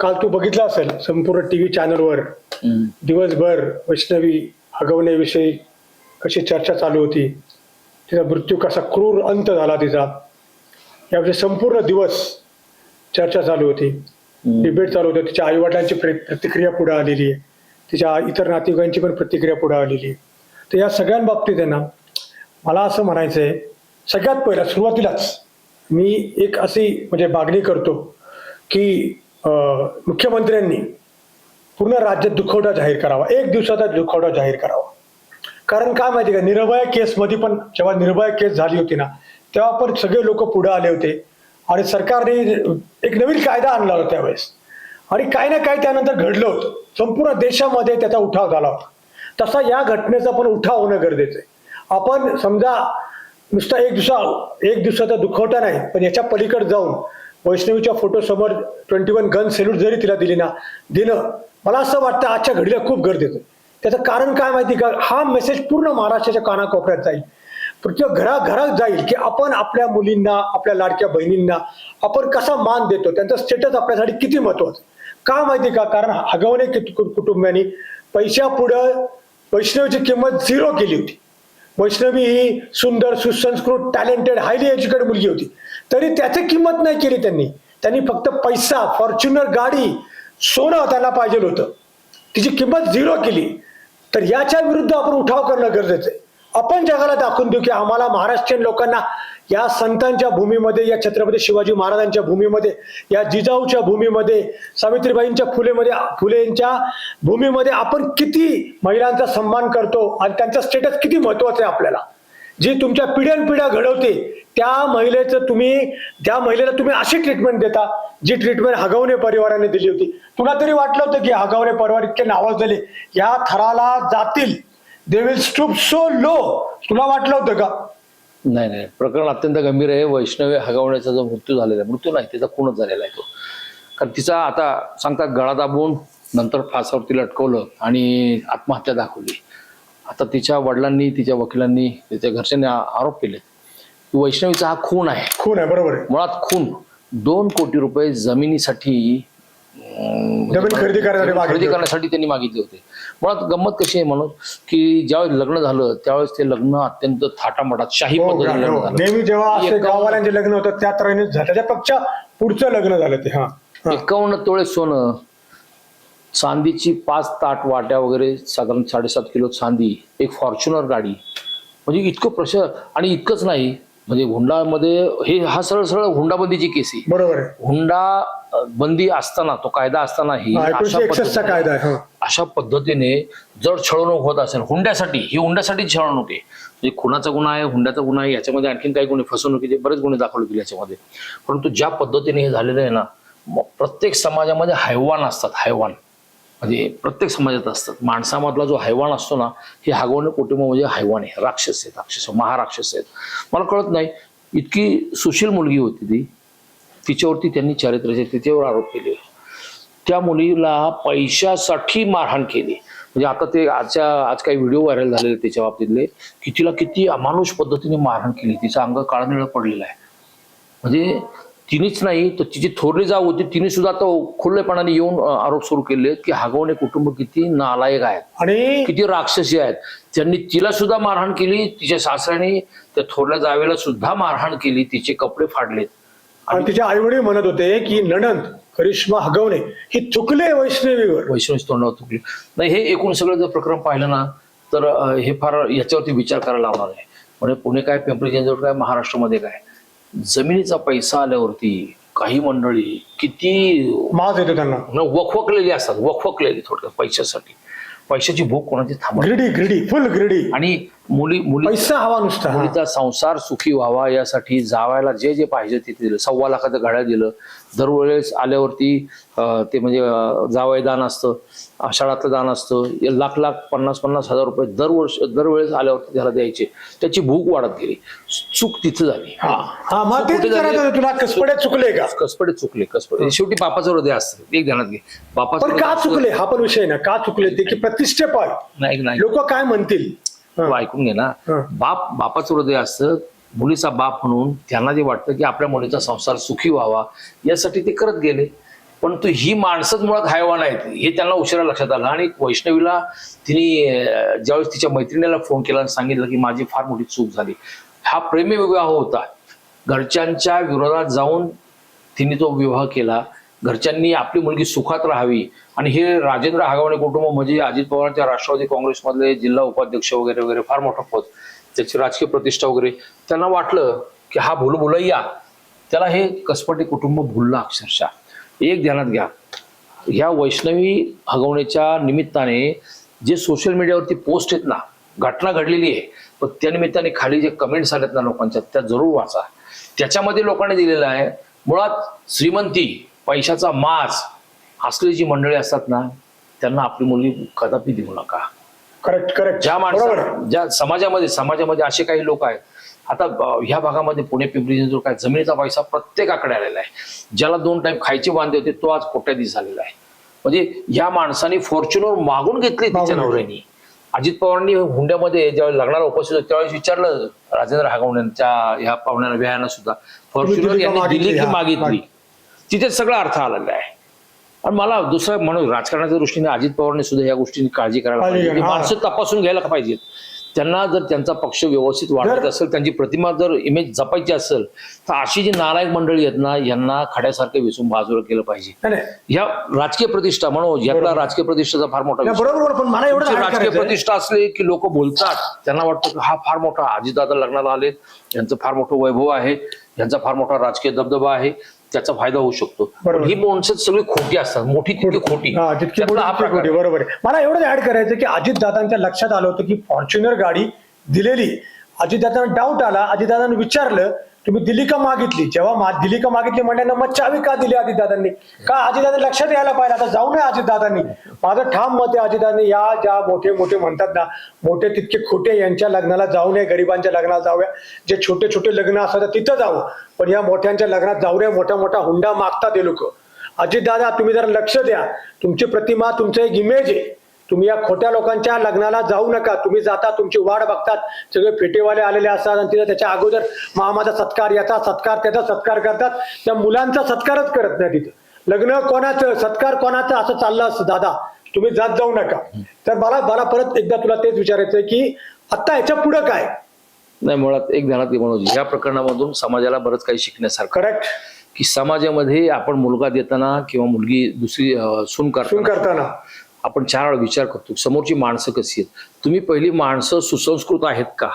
काल तू बघितलं असेल संपूर्ण टी व्ही चॅनलवर. दिवसभर वैष्णवी हगवण्याविषयी कशी चर्चा चालू होती. तिचा मृत्यू कसा क्रूर अंत झाला तिचा. याविषयी संपूर्ण दिवस चर्चा चालू होती. डिबेट चालू होतं. तिच्या आईवडिलांची प्र प्रतिक्रिया पुढे आलेली आहे. तिच्या इतर नातेवाईकांची पण प्रतिक्रिया पुढे आलेली आहे. तर या सगळ्यांबाबतीत आहे ना मला असं म्हणायचं आहे सगळ्यात पहिला सुरुवातीलाच मी एक अशी म्हणजे मागणी करतो की मुख्यमंत्र्यांनी पूर्ण राज्यात दुखवटा जाहीर करावा. एक दिवसाचा दुखवटा जाहीर करावा. कारण काय माहिती का? निर्भया केसमध्ये पण जेव्हा निर्भया केस झाली होती ना तेव्हा पण सगळे लोक पुढे आले होते. आणि सरकारने एक नवीन कायदा आणला होता त्यावेळेस. आणि काही ना काही त्यानंतर घडलं होतं. संपूर्ण देशामध्ये त्याचा उठाव झाला होता. तसा या घटनेचा पण उठाव होणं गरजेचं आहे. आपण समजा नुसता एक दिवसा एक दिवसाचा दुखवटा नाही पण याच्या पलीकडे जाऊन वैष्णवीच्या फोटोसमोर ट्वेंटी वन गन सेल्यूट जरी तिला दिली ना दिलं मला असं वाटतं आजच्या घडीला खूप गरजेचं येतो त्याचं कारण काय माहिती का? हा मेसेज पूर्ण महाराष्ट्राच्या कानाकोपऱ्यात जाईल. प्रत्येक घराघरात जाईल की आपण आपल्या मुलींना आपल्या लाडक्या बहिणींना आपण कसा मान देतो? त्यांचं स्टेटस आपल्यासाठी किती महत्वाचं? का माहिती का? कारण हगवणे कित- कु- कुटुंबियांनी पैशापुढं वैष्णवीची किंमत झिरो केली होती. वैष्णवी ही सुंदर सुसंस्कृत टॅलेंटेड हायली एज्युकेटेड मुलगी होती. तरी त्याची किंमत नाही केली त्यांनी. त्यांनी फक्त पैसा फॉर्च्युनर गाडी सोनं त्यांना पाहिजे होतं. तिची किंमत झिरो केली. तर याच्या विरुद्ध आपण उठाव करणं गरजेचं आहे. आपण जगाला दाखवून देऊ की आम्हाला महाराष्ट्रीयन लोकांना या संतांच्या भूमीमध्ये या छत्रपती शिवाजी महाराजांच्या भूमीमध्ये या जिजाऊच्या भूमीमध्ये सावित्रीबाईंच्या फुलेमध्ये फुलेंच्या भूमीमध्ये आपण किती महिलांचा सन्मान करतो आणि त्यांचा स्टेटस किती महत्त्वाचा आहे आपल्याला. जी तुमच्या पिढ्यानपिढ्या घडवते त्या महिलेचं तुम्ही त्या महिलेला तुम्ही अशी ट्रीटमेंट देता जी ट्रीटमेंट हगवणे परिवाराने दिली होती. तुला तरी वाटलं होतं की हगवणे परिवार इतके नावाज झाले. या थराला जातील. They will stoop so low तुला वाटलं होतं का? नाही नाही. प्रकरण अत्यंत गंभीर आहे. वैष्णवी हगवण्याचा जो मृत्यू झालेला आहे मृत्यू नाही त्याचा खूनच झालेला आहे तो. कारण तिचा आता सांगतात गळा दाबून नंतर फासावर तिला अटकवलं आणि आत्महत्या दाखवली. आता तिच्या वडिलांनी तिच्या वकिलांनी तिच्या घरच्यांनी आरोप केले. की वैष्णवीचा हा खून आहे. खून आहे बरोबर आहे. मुळात खून. दोन कोटी रुपये जमिनीसाठी जमीन खरेदी करण्यासाठी जमीन मागितले खरेदी होते. करण्यासाठी त्यांनी मागितले होते. मुळात गंमत कशी आहे म्हणून की ज्यावेळेस लग्न झालं त्यावेळेस ते लग्न अत्यंत थाटामाटात शाही हो, पद्धतीने लग्न हो. झालं. नेहमी जेव्हा असे एकावन्न- गाववाल्यांचे लग्न होतं त्या तऱ्हेने झालं. त्याच्यापेक्षा पुढचं लग्न झालं ते हा. हा. एकावन्न तोळे सोनं चांदीची पाच ताट वाट्या वगैरे साधारण साडेसात किलो चांदी एक फॉर्च्युनर गाडी. म्हणजे इतकं प्रश आणि इतकंच नाही म्हणजे हुंडामध्ये हे हा सरळ सरळ हुंडाबंदीची केस आहे. बरोबर. आहे हुंडा बंदी असताना तो कायदा असतानाही हा, अशा पद्धतीने- कायदा आहे हा. अशा पद्धतीने जर छळवणूक होत असेल हुंड्यासाठी ही हुंड्यासाठी छळवणूक आहे. म्हणजे खुनाचा गुन्हा आहे हुंड्याचा गुन्हा आहे याच्यामध्ये आणखीन काही गुन्हे फसवणुकीचे बरेच गुन्हे दाखवले गेले याच्यामध्ये. परंतु ज्या पद्धतीने हे झालेलं आहे ना मग प्रत्येक समाजामध्ये हैवान असतात हैवान. म्हणजे प्रत्येक समाजात असतात. माणसामधला जो हैवान असतो ना हे हागवण कुटुंब म्हणजे हैवान आहे. राक्षस आहेत राक्षस महाराक्षस आहेत. मला कळत नाही इतकी सुशील मुलगी होती ती. तिच्यावरती त्यांनी चारित्र्याचे तिच्यावर आरोप केले. त्या मुलीला पैशासाठी मारहाण केली. म्हणजे आता ते आजच्या आज काही व्हिडिओ व्हायरल झालेले त्याच्या बाबतीतले की तिला किती अमानुष पद्धतीने मारहाण केली. तिचा अंग काळनिळ पडलेला आहे. म्हणजे तिनेच नाही तर तिची थोरली जाऊ होती तिने सुद्धा आता खुल्लेपणाने येऊन आरोप सुरू केले की हागवणे कुटुंब किती नालायक आहेत. आणि? किती राक्षसी आहेत. त्यांनी तिला सुद्धा मारहाण केली तिच्या सासऱ्याने त्या थोरल्या जावेला सुद्धा मारहाण केली तिचे कपडे फाडलेत. आणि तिच्या आईवडील म्हणत होते की नणंद करिश्मा हगवणे ही चुकले वैष्णवीवर. वैष्णवी तोंडावर चुकली. नाही हे एकूण सगळं जर प्रकरण पाहिलं ना तर हे फार याच्यावरती विचार करायला लावणार आहे. म्हणजे पुणे काय पिंपरी चिंचवड काय महाराष्ट्रामध्ये काय? जमिनीचा पैसा आल्यावरती काही मंडळी किती माज येतो त्यांना. न वखवकलेली असतात वखवकलेली थोडक्यात पैशासाठी. पैशाची भूक कोणाची नाही. ग्रिडी ग्रिडी फुल ग्रिडी आणि मुली मुली पैसा हवा नुसता हा. मुलीचा संसार सुखी व्हावा यासाठी जावायला जे जे पाहिजे ते दिलं. सव्वा लाखाचं घड्याळ दिलं. दरवेळेस आल्यावरती अं, ते म्हणजे अं, जावई दान असतं आषाढातलं दान असतं. हे लाख लाख पन्नास पन्नास हजार रुपये दरवर्ष दरवेळेस आल्यावरती त्याला द्यायचे. त्याची भूक वाढत गेली. चूक तिथं झाली. हा. हा मग चूक तेच कुठे झाली? विचारायचं होतं तुला? कसपडे चुकले का? कसपडे चुकले कसपडे. शेवटी बापाचं हृदय असतं. एक ध्यानात घे. बापाचं पण हृदय का असतं- चुकले? हा पण विषय ना. का चुकले? ते की प्रतिष्ठेपाय. नाही नाही. लोक काय म्हणतील? तू ऐकून घे ना. बाप बापाचं हृदय असतं मुलीचा बाप म्हणून त्यांना जे वाटतं की आपल्या मुलीचा संसार सुखी व्हावा यासाठी ते करत गेले. परंतु ही माणसंच मुळात हायवान आहेत हे त्यांना उशिरा लक्षात आलं. आणि वैष्णवीला तिने ज्यावेळेस तिच्या मैत्रिणीला फोन केला आणि सांगितलं की माझी फार मोठी चूक झाली. हा प्रेमी विवाह होता. घरच्यांच्या विरोधात जाऊन तिने तो विवाह केला. घरच्यांनी आपली मुलगी सुखात राहावी. आणि हे राजेंद्र हागवणे कुटुंब म्हणजे अजित पवारांच्या राष्ट्रवादी काँग्रेसमधले जिल्हा उपाध्यक्ष वगैरे वगैरे फार मोठं पद. त्याची राजकीय प्रतिष्ठा वगैरे. त्यांना वाटलं की हा भूल भुलैया त्याला हे कसपटी कुटुंब भुललं अक्षरशः. एक ध्यानात घ्या. ह्या वैष्णवी हगवण्याच्या निमित्ताने जे सोशल मीडियावरती पोस्ट आहेत ना घटना घडलेली आहे. पण त्या निमित्ताने खाली जे कमेंट्स आलेत ना लोकांच्या त्या जरूर वाचा. त्याच्यामध्ये लोकांनी दिलेलं आहे मुळात श्रीमंती पैशाचा माज असलेली जी मंडळी असतात ना त्यांना आपली मुलगी कदापि देऊ नका. करेक्ट करेक्ट ज्या बरोबर. आहे. माणसा ज्या समाजामध्ये समाजामध्ये असे काही लोक आहेत. आता ह्या भागामध्ये पुणे पिंपरी जो काय जमिनीचा पैसा प्रत्येकाकडे आलेला आहे. ज्याला दोन टाइम खायचे वांदे होते तो आज कोट्याधीश झालेला आहे. म्हणजे या माणसाने फॉर्च्युनर मागून घेतली तिच्या नवऱ्यानी. अजित पवारांनी हुंड्यामध्ये ज्यावेळी लग्नाला उपस्थित होते त्यावेळेस विचारलं राजेंद्र हागवण्यांच्या ह्या पाहुण्या व्यायाना सुद्धा. फॉर्च्युनर यांनी? दिली की मागितली. तिथे सगळा अर्थ आलेला आहे. आणि मला दुसरं म्हणून राजकारणाच्या दृष्टीने अजित पवारने सुद्धा या गोष्टींची काळजी करायला पाहिजे. माणसं तपासून घ्यायला पाहिजेत? त्यांना जर त्यांचा पक्ष व्यवस्थित वाढत असेल त्यांची प्रतिमा जर इमेज जपायची असेल तर अशी जी नालायक मंडळी आहेत ना यांना खड्यासारखं वेचून बाजूला केलं पाहिजे. ह्या राजकीय प्रतिष्ठा म्हणून यातला राजकीय प्रतिष्ठेचा फार मोठा. बरोबर. पण मला एवढं राजकीय. प्रतिष्ठा असली की लोक बोलतात. त्यांना वाटतं की हा फार मोठा अजितदादा लग्नाला आलेत. यांचं फार मोठं वैभव आहे. यांचा फार मोठा राजकीय दबदबा आहे. त्याचा फायदा होऊ शकतो. पण ही माणसं सगळी खोटी असतात. मोठी तितकी खोटी. हा जितकी त्यातला हा बोलू तितकी प्रकार. खोटी, बरोबर आहे. मला एवढंच ऍड करायचं की अजितदादांच्या लक्षात आलं होतं की फॉर्च्युनर गाडी दिलेली. अजितदादांना डाऊट आला. अजितदादांनी विचारलं तुम्ही दिली का मागितली? जेव्हा मा- दिली का मागितली म्हणल्यानं मग चावी का दिली अजितदादांनी का अजितदादा लक्षात यायला पाहिजे आता जाऊ नये अजितदादांनी माझं ठाम मत आहे अजितदादांनी या ज्या मोठे मोठे म्हणतात ना मोठे तितके खोटे यांच्या लग्नाला जाऊ नये गरिबांच्या लग्नाला जाऊया जे छोटे छोटे लग्न असतात तिथं जावं. पण या मोठ्यांच्या लग्नात जाऊ नये मोठ्या मोठा हुंडा मागतात हे लोक. अजितदादा तुम्ही जरा लक्ष द्या. तुमची प्रतिमा तुमचं एक इमेज आहे. तुम्ही या खोट्या लोकांच्या लग्नाला जाऊ नका. तुम्ही जाता तुमची वाट बघतात. सगळे फेटेवाले आलेले असतात आणि तिथं त्याच्या अगोदर मामाचा सत्कार याचा सत्कार त्याचा सत्कार करतात. त्या मुलांचा सत्कारच करत नाही तिथं. लग्न कोणाचं सत्कार कोणाचं असं चाललं असतं दादा. तुम्ही जात जाऊ नका. तर मला मला परत एकदा तुला तेच विचारायचं की आता याच्या पुढं काय? नाही मुळात एक ध्यानात म्हणून या प्रकरणामधून समाजाला बरंच काही शिकण्यासारखं करेक्ट की समाजामध्ये आपण मुलगा देताना किंवा मुलगी दुसरी सून करताना. आपण चार वेळा विचार करतो समोरची माणसं कशी आहेत? तुम्ही पहिली माणसं सुसंस्कृत आहेत का?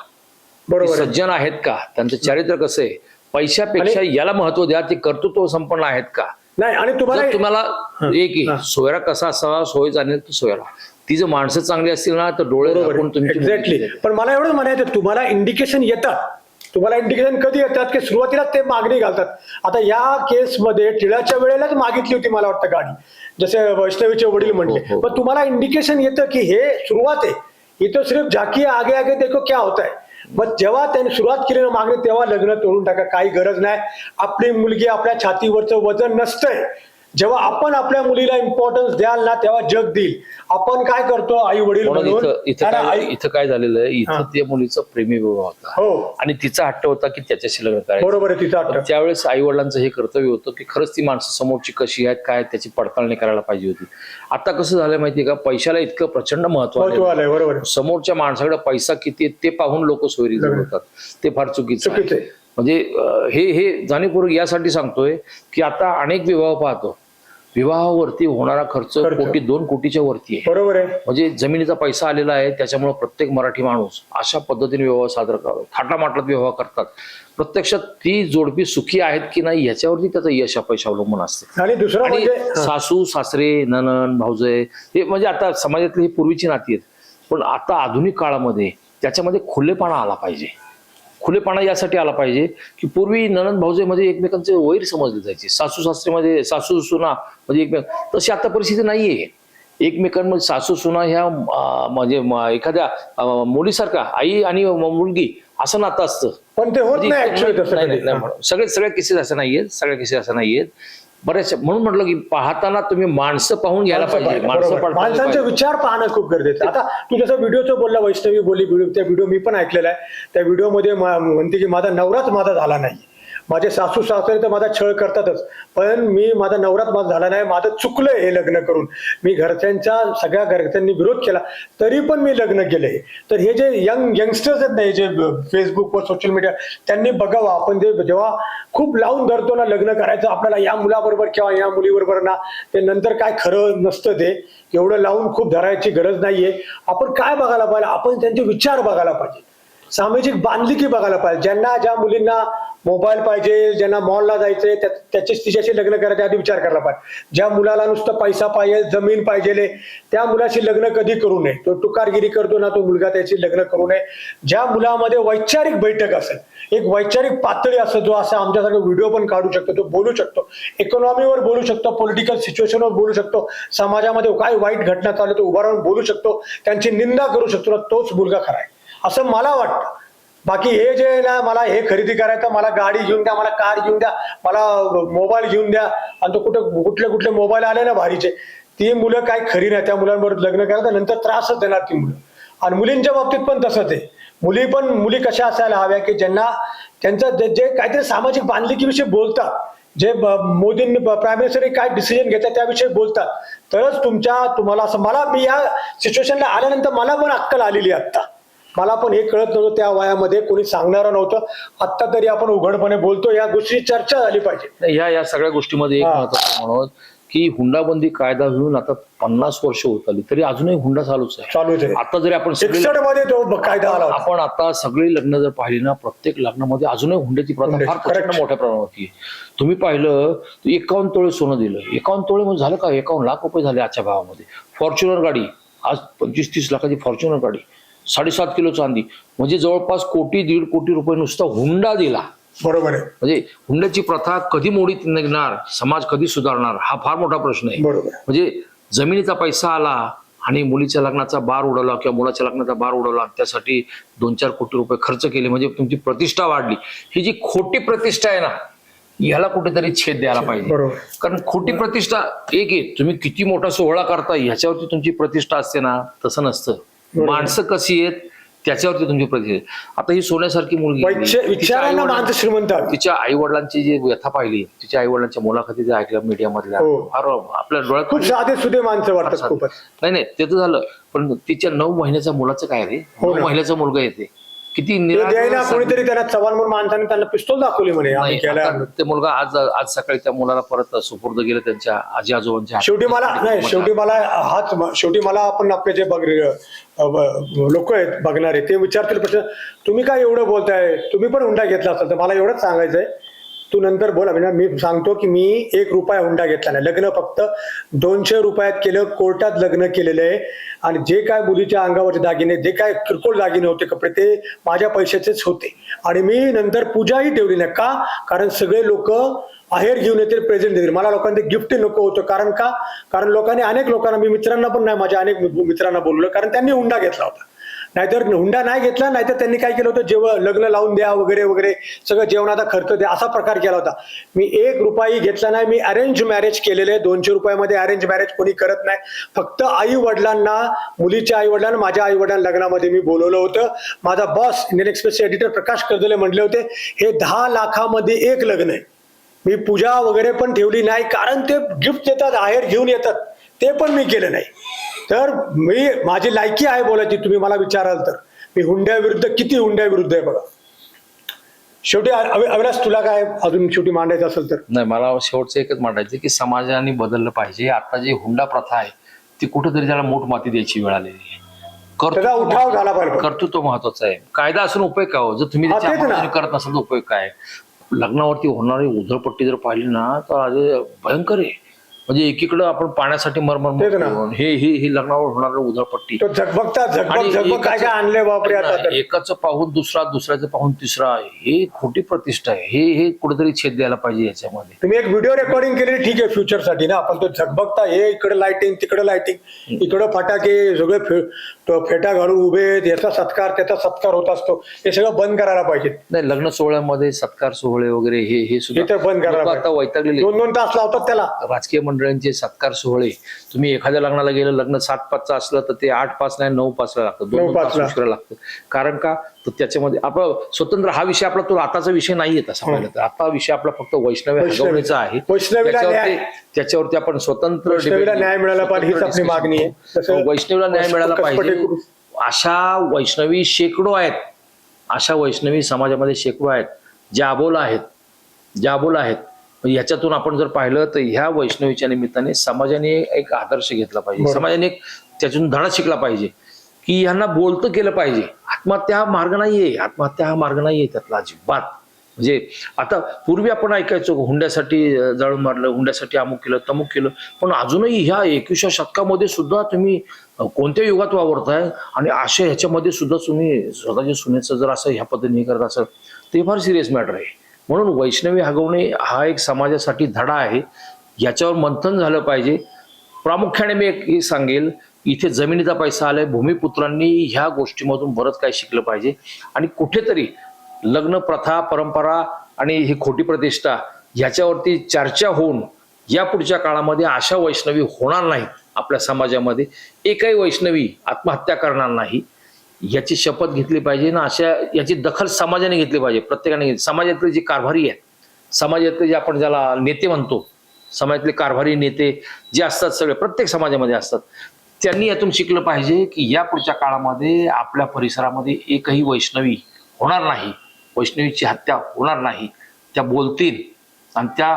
बरोबर. सज्जन आहेत का? त्यांचं चारित्र्य कसं आहे? पैशापेक्षा याला महत्त्व द्या ते कर्तृत्व संपन्न आहेत का? नाही आणि तुम्हाला तुम्हाला एक सोयरा कसा असावा सोय जाणे तो सोयरा. ती जर माणसं चांगली असतील ना तर डोळे एक्झॅक्टली पण मला एवढंच म्हणायचं तुम्हाला इंडिकेशन येतात. तुम्हाला इंडिकेशन कधी येतात की सुरुवातीलाच ते मागणी घालतात? आता या केसमध्ये टिळाच्या वेळेलाच मागितली होती मला वाटतं गाडी. जसे वैष्णवीचे वडील म्हणले. हो, हो. पण तुम्हाला इंडिकेशन येतं की हे सुरुवात आहे. इथं सिर्फ झाकी आगे आगे देखो क्या होता है मग जेव्हा त्यांनी सुरुवात केली ना मागणी तेव्हा लग्न तोडून टाका. काही गरज नाही. आपली मुलगी आपल्या छातीवरचं वजन नसतंय. जेव्हा आपण आपल्या मुलीला इम्पॉर्टन्स द्याल ना तेव्हा जग देईल. आपण काय करतो आई वडील म्हणून इथं काय इथं काय झालेलं आहे? इथं. त्या मुलीचा प्रेमी विवाह होता. हो. आणि तिचा हट्ट होता की त्याच्याशी लग्न करायचं. बरोबर आहे तिचा अट्ट त्यावेळेस आई वडिलांचं हे कर्तव्य होतं की खरंच ती माणसं समोरची कशी आहेत काय त्याची पडताळणी करायला पाहिजे होती. आता कसं झालं माहितीये का? पैशाला इतकं प्रचंड महत्त्व. आलंय. बरोबर. समोरच्या माणसाकडे पैसा किती आहे ते पाहून लोक सोयरी होतात ते फार चुकीचं म्हणजे हे हे जाणीवपूर्वक यासाठी सांगतोय की आता अनेक विवाह पाहतो. विवाहावरती होणारा खर्च खर्च. कोटी दोन कोटीच्या वरती आहे. बरोबर आहे. म्हणजे जमिनीचा पैसा आलेला आहे त्याच्यामुळे प्रत्येक मराठी माणूस अशा पद्धतीने विवाह साजरा करतात थाटामाटात विवाह करतात. प्रत्यक्षात ती जोडपी सुखी आहेत की नाही याच्यावरती त्याचं यश अपयश अवलंबून असते. आणि दुसरं आणि म्हणजे. सासू सासरे ननन भाऊजय हे म्हणजे आता समाजातली ही पूर्वीची नाती आहेत. पण आता आधुनिक काळामध्ये त्याच्यामध्ये खुलेपणा आला पाहिजे. खुलेपणा यासाठी आला पाहिजे की पूर्वी ननंद भाऊजेमध्ये एकमेकांचे वैर समजले जायचे. सासू सासरेमध्ये सासू सुना म्हणजे एकमेक तशी आता परिस्थिती नाहीये. एकमेकांमध्ये सासू सुना ह्या म्हणजे एखाद्या मुलीसारखा आई आणि मुलगी असं नातं असतं. पण ते होत म्हणजे नाही. सगळे सगळ्या केसेस असं नाहीयेत सगळ्या केसेस असं नाहीयेत. बऱ्याच म्हणून म्हटलं की पाहताना तुम्ही माणसं पाहून घ्यायला पाहिजे माणसं बरोबर. पडताळली माणसांचे पाहिजे. विचार पाहणं खूप गरजेचं आहे. आता तू जसं व्हिडिओचं बोलला वैष्णवी बोली व्हिडिओ त्या व्हिडिओ मी पण ऐकलेला आहे त्या व्हिडिओमध्ये म्हणते की माझा नवराच माझा झाला नाही माझे सासू सासरे तर माझा छळ करतातच. पण मी माझा नवरात माझा झाला नाही माझं चुकलंय हे लग्न करून. मी घरच्यांच्या सगळ्या घरच्यांनी विरोध केला तरी पण मी लग्न केलंय तर हे जे यंग यंगस्टर्स आहेत ना हे जे फेसबुकवर सोशल मीडिया त्यांनी बघावं. आपण जे जेव्हा खूप लावून धरतो ना लग्न करायचं आपल्याला या मुलाबरोबर किंवा या मुलीबरोबर ना ते नंतर काय खरं नसतं ते. एवढं लावून खूप धरायची गरज नाहीये. आपण काय बघायला पाहिजे? आपण त्यांचे विचार बघायला पाहिजे. सामाजिक बांधलिकी बघायला पाहिजे. ज्यांना ज्या मुलींना मोबाईल पाहिजे ज्यांना मॉलला जायचंय त्या- तिच्याशी लग्न करायच्या आधी विचार करायला पाहिजे. ज्या मुलाला नुसतं पैसा पाहिजे जमीन पाहिजे त्या मुलाशी लग्न कधी करू नये. तो टुकारगिरी करतो ना तो मुलगा त्याची लग्न करू नये. ज्या मुलामध्ये वैचारिक बैठक असेल एक वैचारिक पातळी असं जो असा आमच्यासारखा व्हिडिओ पण काढू शकतो तो बोलू शकतो. इकॉनॉमीवर बोलू शकतो पॉलिटिकल सिच्युएशनवर बोलू शकतो समाजामध्ये काय वाईट घटना चालू तो उभा राहून बोलू शकतो. त्यांची निंदा करू शकतो तोच मुलगा खरा आहे. असं मला वाटतं. बाकी हे जे आहे ना मला हे खरेदी करायचं मला गाडी घेऊन द्या मला कार घेऊन द्या मला मोबाईल घेऊन द्या आणि तो कुठे कुठले कुठले मोबाईल आले ना भारीचे ती मुलं काय खरी नाही. त्या मुलांबरोबर लग्न करायचं नंतर त्रासच देणार ती मुलं. आणि मुलींच्या बाबतीत पण तसंच आहे. मुली पण मुली कशा असायला हव्या की ज्यांना त्यांचं जे जे काहीतरी सामाजिक बांधलिकीविषयी बोलतात जे ब- मोदींनी प्राईम मिनिस्टर काय डिसिजन घेतात त्याविषयी बोलतात. तरच तुमच्या तुम्हाला असं मला मी या सिच्युएशनला आल्यानंतर मला पण अक्कल आलेली आहे आत्ता. मला पण हे कळत नव्हतं त्या वयामध्ये कोणी सांगणारं नव्हतं. आत्ता तरी आपण उघडपणे बोलतो या गोष्टी चर्चा झाली पाहिजे. या या सगळ्या गोष्टीमध्ये एक. महत्वाचं म्हणून की हुंडाबंदी कायदा होऊन आता पन्नास वर्ष होत आली तरी अजूनही हुंडा चालूच आहे. चालूच आहे. आता जरी आपण कायदा आला आपण आता सगळी लग्न जर पाहिली ना प्रत्येक लग्नामध्ये अजूनही हुंड्याची प्रथा फार प्रचंड. मोठ्या प्रमाणात तुम्ही पाहिलं तर एकावन्न तोळे सोनं दिलं. एकावन्न तोळे म्हणजे झालं का? एकावन्न लाख रुपये झाले आजच्या भावामध्ये. फॉर्च्युनर गाडी आज पंचवीस तीस लाखाची फॉर्च्युनर गाडी. साडेसात किलो चांदी. म्हणजे जवळपास कोटी दीड कोटी रुपये नुसता हुंडा दिला. बरोबर आहे. म्हणजे हुंड्याची प्रथा कधी मोडीत निघणार समाज कधी सुधारणार हा फार मोठा प्रश्न आहे. बरोबर. म्हणजे जमिनीचा पैसा आला आणि मुलीच्या लग्नाचा बार उडवला किंवा मुलाच्या लग्नाचा बार उडवला त्यासाठी दोन चार कोटी रुपये खर्च केले म्हणजे तुमची प्रतिष्ठा वाढली. ही जी खोटी प्रतिष्ठा आहे ना याला कुठेतरी छेद द्यायला पाहिजे. कारण खोटी प्रतिष्ठा एक आहे तुम्ही किती मोठा सोहळा करता ह्याच्यावरती तुमची प्रतिष्ठा असते ना तसं नसतं. माणसं कशी आहेत त्याच्यावरती तुमची प्रतिष्ठा आता ही सोन्यासारखी मुलगी तिच्या आई वडिलांची जी व्यथा पाहिली तिच्या आई वडिलांच्या मुलाखती ज्या ऐकल्या मीडियामधल्या हो. आपल्या डोळ्यात खूप साधे सुधे माणसं वाटतात नाही नाही ते तर झालं पण तिच्या नऊ महिन्याच्या मुलाचं काय रे? हो नऊ. महिन्याचा मुलगा येते. किती निरागस द्यायला कोणीतरी त्यांना चव्हाण म्हणून माणसाने त्यांना पिस्तोल दाखवली म्हणे आम्ही नाही, केलाय आता ते मुलगा आज आज सकाळी त्या मुलाला परत सुपूर्द गेलं त्यांच्या आजी आजोबांच्या. शेवटी मला नाही शेवटी मला हाच शेवटी मला आपण आपले जे बघ लोक आहेत बघणारे ते विचारतील प्रश्न तुम्ही काय एवढं बोलताय? तुम्ही पण हुंडा घेतला असाल तर मला एवढंच सांगायचंय. तू नंतर बोला म्हणजे मी सांगतो की मी एक रुपया हुंडा घेतला नाही. लग्न फक्त दोनशे रुपयात केलं कोर्टात लग्न केलेलं आहे. आणि जे काय मुलीच्या अंगावरचे दागिने जे काय किरकोळ दागिने होते कपडे ते माझ्या पैशाचेच होते. आणि मी नंतर पूजाही ठेवली नाही. का? कारण सगळे लोक आहेर घेऊन येतील प्रेझेंट देतील. मला लोकांचे गिफ्ट नको होतं. कारण का? कारण लोकांनी अनेक लोकांना मी मित्रांना पण नाही माझ्या अनेक मित्रांना बोललो कारण त्यांनी हुंडा घेतला होता. नाहीतर हुंडा नाही घेतला नाहीतर त्यांनी काय केलं होतं? जेव्हा लग्न लावून द्या वगैरे वगैरे सगळं जेवणाचा खर्च द्या असा प्रकार केला होता. मी एक रुपयाही घेतला नाही मी अरेंज मॅरेज केलेले आहे. दोनशे रुपयामध्ये अरेंज मॅरेज कोणी करत नाही. फक्त आई वडिलांना मुलीच्या आई वडिलांना माझ्या आई वडिलांना लग्नामध्ये मी बोलवलं होतं. माझा बॉस इंडियन एक्सप्रेसचे एडिटर प्रकाश कर्दले म्हटले होते हे दहा लाखामध्ये एक लग्न आहे. मी पूजा वगैरे पण ठेवली नाही कारण ते गिफ्ट देतात आहेर घेऊन येतात. ते पण मी केलं नाही. तर मी माझी लायकी आहे बोलायची तुम्ही मला विचाराल तर. मी हुंड्याविरुद्ध किती हुंड्याविरुद्ध आहे बघा. शेवटी अवि- अविनाश तुला काय अजून शेवटी मांडायचं असेल तर? नाही मला शेवटचं एकच मांडायचं की समाजाने बदललं पाहिजे. आता जी हुंडा प्रथा आहे ती कुठेतरी त्याला मोठ माती द्यायची वेळ आलेली आहे. उठाव झाला पाहिजे. कर्तृत्व महत्वाचं आहे. कायदा असून उपयोग काय हो? जर तुम्ही करत नसाल तर उपयोग काय? लग्नावरती होणारी उधळपट्टी जर पाहिली ना तर आज भयंकर आहे. म्हणजे एकीकडं आपण पाण्यासाठी मरमर तेच ना. मरतो. हे ही ही लग्नावर होणारी उधळपट्टी तो झगबगता झगबग आणि झगबग काय एकाचं- काय आणले बापरे आता तर. एकाचं पाहून दुसरा दुसऱ्याचं पाहून तिसरा हे खोटी प्रतिष्ठा आहे हे हे कुठेतरी छेद द्यायला पाहिजे याच्यामध्ये तुम्ही एक व्हिडिओ रेकॉर्डिंग केलेली ठीक आहे फ्युचरसाठी ना आपण तो झगबगता हे इकडे लाइटिंग तिकडे लाइटिंग इकडे फटाके सगळे फे- तो फेटा घालून उभे आहेत, याचा सत्कार त्याचा सत्कार होत असतो हे सगळं बंद करायला पाहिजे नाही लग्न सोहळ्यामध्ये सत्कार सोहळे वगैरे हे हे हे सुद्धा तर बंद करायला लोकं आता पाहिजे. वैतागलेले दोन दोन तास लावतात त्याला राजकीय मंडळांचे सत्कार सोहळे तुम्ही एखाद्या लग्नाला गेलं लग्न सात पाचचं असलं तर ते आठ पाच नाही नऊ पाचला लागतं दोन नऊ दोन तास पाचला. उशिरा लागतं कारण का तर त्याच्यामध्ये आपला स्वतंत्र हा विषय आपला तो आताचा विषय नाही तसा पाहिलं तर आता विषय आपला फक्त वैष्णवी वैष्णवी. हगवण्याचा आहे वैष्णवीला त्याच्यावरती न्याय. त्याच्यावरती आपण स्वतंत्र वैष्णवीला debate- न्याय मिळाला पाहिजे हीच आपली मागणी आहे. तसं वैष्णवीला न्याय मिळाला पाहिजे अशा वैष्णवी शेकडो आहेत. अशा वैष्णवी समाजामध्ये शेकडो आहेत. ज्या अबोला आहेत. ज्या अबोला आहेत. मग याच्यातून आपण जर पाहिलं तर ह्या वैष्णवीच्या निमित्ताने समाजाने एक आदर्श घेतला पाहिजे. समाजाने एक त्यातून धडा शिकला पाहिजे. की यांना बोलतं केलं पाहिजे. आत्महत्या हा मार्ग नाहीये. आत्महत्या हा मार्ग नाहीये त्यातला अजिबात. म्हणजे आता पूर्वी आपण ऐकायचो हुंड्यासाठी जाळून मारलं हुंड्यासाठी अमुक केलं तमुक केलं. पण अजूनही ह्या एकविसव्या शतकामध्ये सुद्धा तुम्ही कोणत्या युगात वावरताय? आणि अशा ह्याच्यामध्ये सुद्धा तुम्ही स्वतःच्या सुनेचं जर असं ह्या पद्धतीने करत असाल ते फार सिरियस मॅटर आहे. म्हणून वैष्णवी हगवणे हा एक समाजासाठी धडा आहे. याच्यावर मंथन झालं पाहिजे. प्रामुख्याने मी एक हे सांगेल इथे जमिनीचा पैसा आलाय भूमिपुत्रांनी ह्या गोष्टीमधून बरंच काही शिकलं पाहिजे. आणि कुठेतरी लग्न प्रथा परंपरा आणि ही खोटी प्रतिष्ठा ह्याच्यावरती चर्चा होऊन या पुढच्या काळामध्ये अशा वैष्णवी होणार नाहीत आपल्या समाजामध्ये. एकही वैष्णवी आत्महत्या करणार नाही. याची शपथ घेतली पाहिजे ना अशा याची दखल समाजाने घेतली पाहिजे प्रत्येकाने घेतली. समाजातले जे कारभारी आहेत समाजातले जे आपण ज्याला नेते म्हणतो समाजातले कारभारी नेते जे असतात सगळे प्रत्येक समाजामध्ये असतात त्यांनी यातून शिकलं पाहिजे की या पुढच्या काळामध्ये आपल्या परिसरामध्ये एकही वैष्णवी होणार नाही. वैष्णवीची हत्या होणार नाही. त्या बोलतील आणि त्या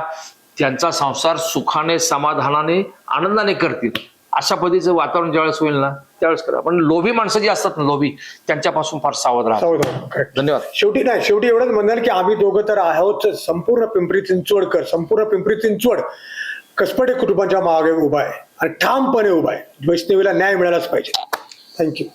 त्यांचा संसार सुखाने समाधानाने आनंदाने करतील. अशा पद्धतीचं वातावरण ज्यावेळेस होईल ना त्यावेळेस करा. पण लोभी माणसं जी असतात ना लोभी त्यांच्यापासून फार सावध राहा. धन्यवाद. शेवटी नाही शेवटी एवढंच म्हणाल की आम्ही दोघं तर आहोत संपूर्ण पिंपरी चिंचवडकर संपूर्ण पिंपरी चिंचवड कसपटे कुटुंबाच्या मागे उभा आहे आणि ठामपणे उभा आहे. वैष्णवीला न्याय मिळालाच पाहिजे. थँक्यू